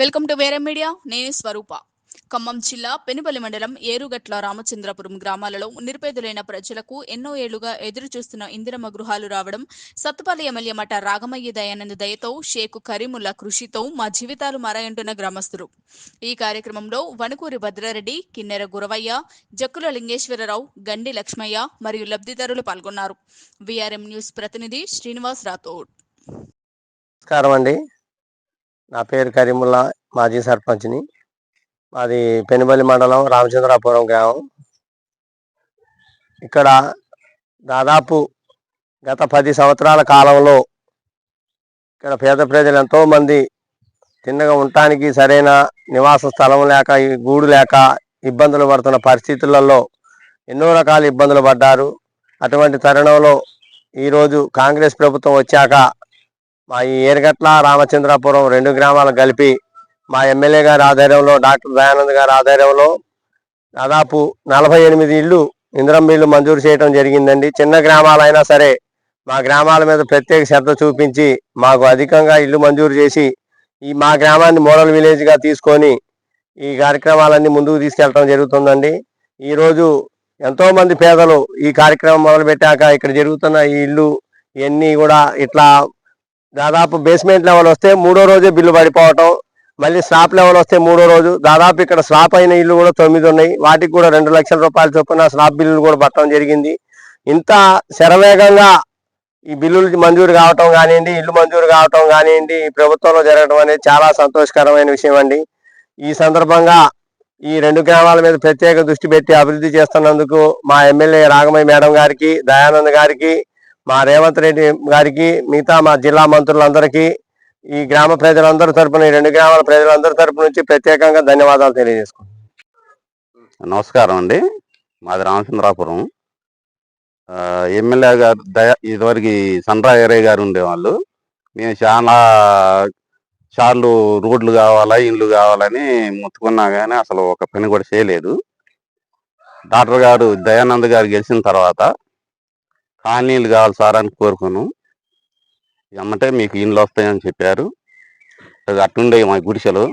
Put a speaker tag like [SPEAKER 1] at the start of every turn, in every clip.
[SPEAKER 1] Welcome to వేరే media నేను స్వరూప. ఖమ్మం జిల్లా పెనుబలి మండలం ఏరుగట్ల రామచంద్రపురం గ్రామాలలో నిరుపేదలైన ప్రజలకు ఎన్నో ఏళ్ళుగా ఎదురు చూస్తున్న ఇందిరమ్మ గృహాలు రావడం సత్తుపల్లి ఎమ్మెల్యే మఠ రాగమయ్య దయానంద దయతో షేకు కరీముల్లా కృషితో మా జీవితాలు మారాయంటున్న గ్రామస్తులు. ఈ కార్యక్రమంలో వణుకూరి భద్రారెడ్డి కిన్నెర గురవయ్య జక్కుల లింగేశ్వరరావు గండి లక్ష్మయ్య మరియు లబ్ధిదారులు పాల్గొన్నారు. విఆర్ఎం న్యూస్ ప్రతినిధి శ్రీనివాస్ రాథోడ్.
[SPEAKER 2] నమస్కారం అండి. నా పేరు కరీముల్లా. మాజీ సర్పంచ్ని. మాది పెనుబల్లి మండలం రామచంద్రాపురం గ్రామం. ఇక్కడ దాదాపు గత పది సంవత్సరాల కాలంలో ఇక్కడ పేద ప్రజలు ఎంతోమంది తిన్నగా ఉండటానికి సరైన నివాస స్థలం లేక ఈ గూడు లేక ఇబ్బందులు పడుతున్న పరిస్థితులలో ఎన్నో రకాల ఇబ్బందులు పడ్డారు. అటువంటి తరుణంలో ఈరోజు కాంగ్రెస్ ప్రభుత్వం వచ్చాక మా ఈ ఏరగట్ల రామచంద్రాపురం రెండు గ్రామాలు కలిపి మా ఎమ్మెల్యే గారి ఆధ్వర్యంలో డాక్టర్ దయానంద్ గారి ఆధ్వర్యంలో దాదాపు నలభై ఎనిమిది ఇళ్ళు ఇంద్రం బిల్లు మంజూరు చేయడం జరిగిందండి. చిన్న గ్రామాలైనా సరే మా గ్రామాల మీద ప్రత్యేక శ్రద్ధ చూపించి మాకు అధికంగా ఇల్లు మంజూరు చేసి ఈ మా గ్రామాన్ని మోడల్ విలేజ్గా తీసుకొని ఈ కార్యక్రమాలన్నీ ముందుకు తీసుకెళ్ళడం జరుగుతుందండి. ఈరోజు ఎంతోమంది పేదలు ఈ కార్యక్రమం మొదలుపెట్టాక ఇక్కడ జరుగుతున్న ఈ ఇల్లు ఇవన్నీ కూడా ఇట్లా దాదాపు బేస్మెంట్ లెవెల్ వస్తే మూడో రోజే బిల్లు పడిపోవటం మళ్ళీ స్లాప్ లెవెల్ వస్తే మూడో రోజు. దాదాపు ఇక్కడ స్లాప్ అయిన ఇల్లు కూడా తొమ్మిది ఉన్నాయి. వాటికి కూడా రెండు లక్షల రూపాయల చొప్పున స్లాప్ బిల్లులు కూడా పట్టడం జరిగింది. ఇంత శరవేగంగా ఈ బిల్లులు మంజూరు కావటం కానివ్వండి ఇల్లు మంజూరు కావటం కానివ్వండి ఈ ప్రభుత్వంలో జరగడం అనేది చాలా సంతోషకరమైన విషయం అండి. ఈ సందర్భంగా ఈ రెండు గ్రామాల మీద ప్రత్యేక దృష్టి పెట్టి అభివృద్ధి చేస్తున్నందుకు మా ఎమ్మెల్యే రాగమయ్య మేడం గారికి దయానంద్ గారికి మా రేవంత్ రెడ్డి గారికి మిగతా మా జిల్లా మంత్రులందరికీ ఈ గ్రామ ప్రజలందరి తరపున ఈ రెండు గ్రామాల ప్రజలందరి తరపు నుంచి ప్రత్యేకంగా ధన్యవాదాలు తెలియజేసుకుంటాం
[SPEAKER 3] నమస్కారం అండి. మాది రామచంద్రాపురం. ఎమ్మెల్యే గారు దయా ఇదివరకు సన్రాయరే గారు ఉండేవాళ్ళు. నేను చాలా చాలు రోడ్లు కావాలా ఇండ్లు కావాలని ముత్తుకున్నా కానీ అసలు ఒక పని కూడా చేయలేదు. డాక్టర్ గారు దయానంద్ గారు గెలిచిన తర్వాత కాలనీలు కావాలి సార్ అని కోరుకున్నాం. ఎమ్మటే మీకు ఇండ్లు వస్తాయని చెప్పారు. అది అట్టుండే మా గుడిసెలు.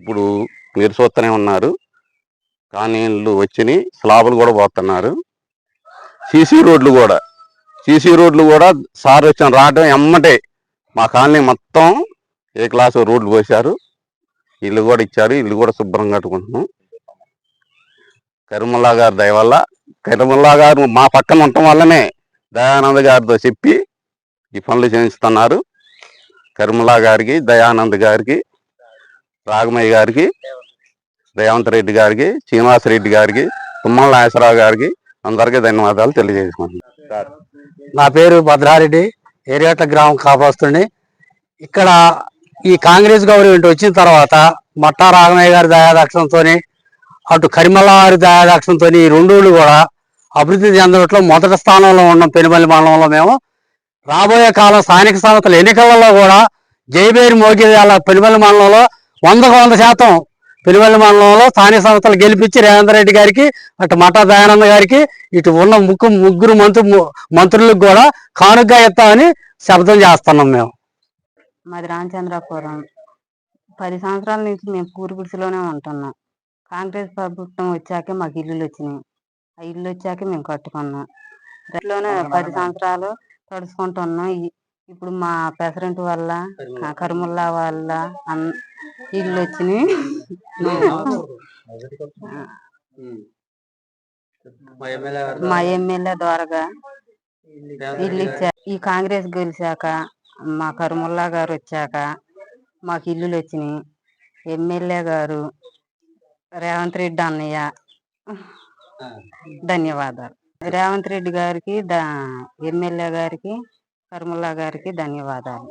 [SPEAKER 3] ఇప్పుడు మీరు చూస్తూనే ఉన్నారు. కానీ ఇళ్ళు వచ్చినాయి. స్లాబులు కూడా పోతున్నారు. సీసీ రోడ్లు కూడా. సీసీ రోడ్లు కూడా సార్ వచ్చిన రావడం ఎమ్మటే. మా కాలనీ మొత్తం ఏ క్లాస్ రోడ్లు పోసారు ఇల్లు కూడా ఇచ్చారు. ఇల్లు కూడా శుభ్రం కట్టుకుంటున్నాం. కరిమల్లా గారి దయ వల్ల కరిమల్లా గారు మా పక్కన ఉండటం వల్లనే దయానంద గారితో చెప్పి ఈ పనులు చేయిస్తున్నారు. కర్మలా గారికి దయానంద్ గారికి రాగమయ్య గారికి రేవంత్ రెడ్డి గారికి శ్రీనివాస్ రెడ్డి గారికి తుమ్మల నాగేశ్వరరావు గారికి అందరికీ ధన్యవాదాలు తెలియజేసుకుంటున్నాను
[SPEAKER 4] నా పేరు భద్రారెడ్డి ఏరియట్ల గ్రామం కాపాస్తుండి ఇక్కడ ఈ కాంగ్రెస్ గవర్నమెంట్ వచ్చిన తర్వాత మట్టా రాఘమయ్య గారి దయాదక్షంతో అటు కరిమల్ల గారి దయాదక్షంతో ఈ రెండు కూడా అభివృద్ధి చెందడంలో మొదటి స్థానంలో ఉన్నాం పెనుమల్లి మండలంలో మేము రాబోయే కాలం స్థానిక సంస్థల ఎన్నికలలో కూడా జైబేరి మోగిదాల పెనుమల్లి మండలంలో వందకు వంద శాతం పెనుమల్లి మండలంలో స్థానిక సంస్థలు గెలిపించి రేవంత్ రెడ్డి గారికి అటు మఠా దయానంద గారికి ఇటు ఉన్న ముగ్గు ముగ్గురు మంత్రి మంత్రులకు కూడా కానుగ్గా ఇస్తామని శబ్దం చేస్తున్నాం మేము.
[SPEAKER 5] మాది రామచంద్రాపురం. పది సంవత్సరాల నుంచి మేము పూరి గుడిసెలోనే ఉంటున్నాం. కాంగ్రెస్ ప్రభుత్వం వచ్చాకే మాకు ఇల్లులు వచ్చినాయి ఆ ఇల్లు వచ్చాకే మేము కట్టుకున్నాం. ఇంట్లోనే పది సంవత్సరాలు తడుచుకుంటున్నాం. ఇప్పుడు మా ప్రెసిడెంట్ వల్ల కరుముల్లా వల్ల ఇల్లు వచ్చినాయి మా ఎమ్మెల్యే ద్వారాగా ఇల్లు ఇచ్చా ఈ కాంగ్రెస్ గెలిచాక మా కరుముల్లా గారు వచ్చాక మాకు ఇల్లులు వచ్చినాయి ఎమ్మెల్యే గారు రేవంత్ రెడ్డి అన్నయ్య ధన్యవాదాలు. రేవంత్ రెడ్డి గారికి దా ఎమ్మెల్యే గారికి కరుముల్లా గారికి ధన్యవాదాలు.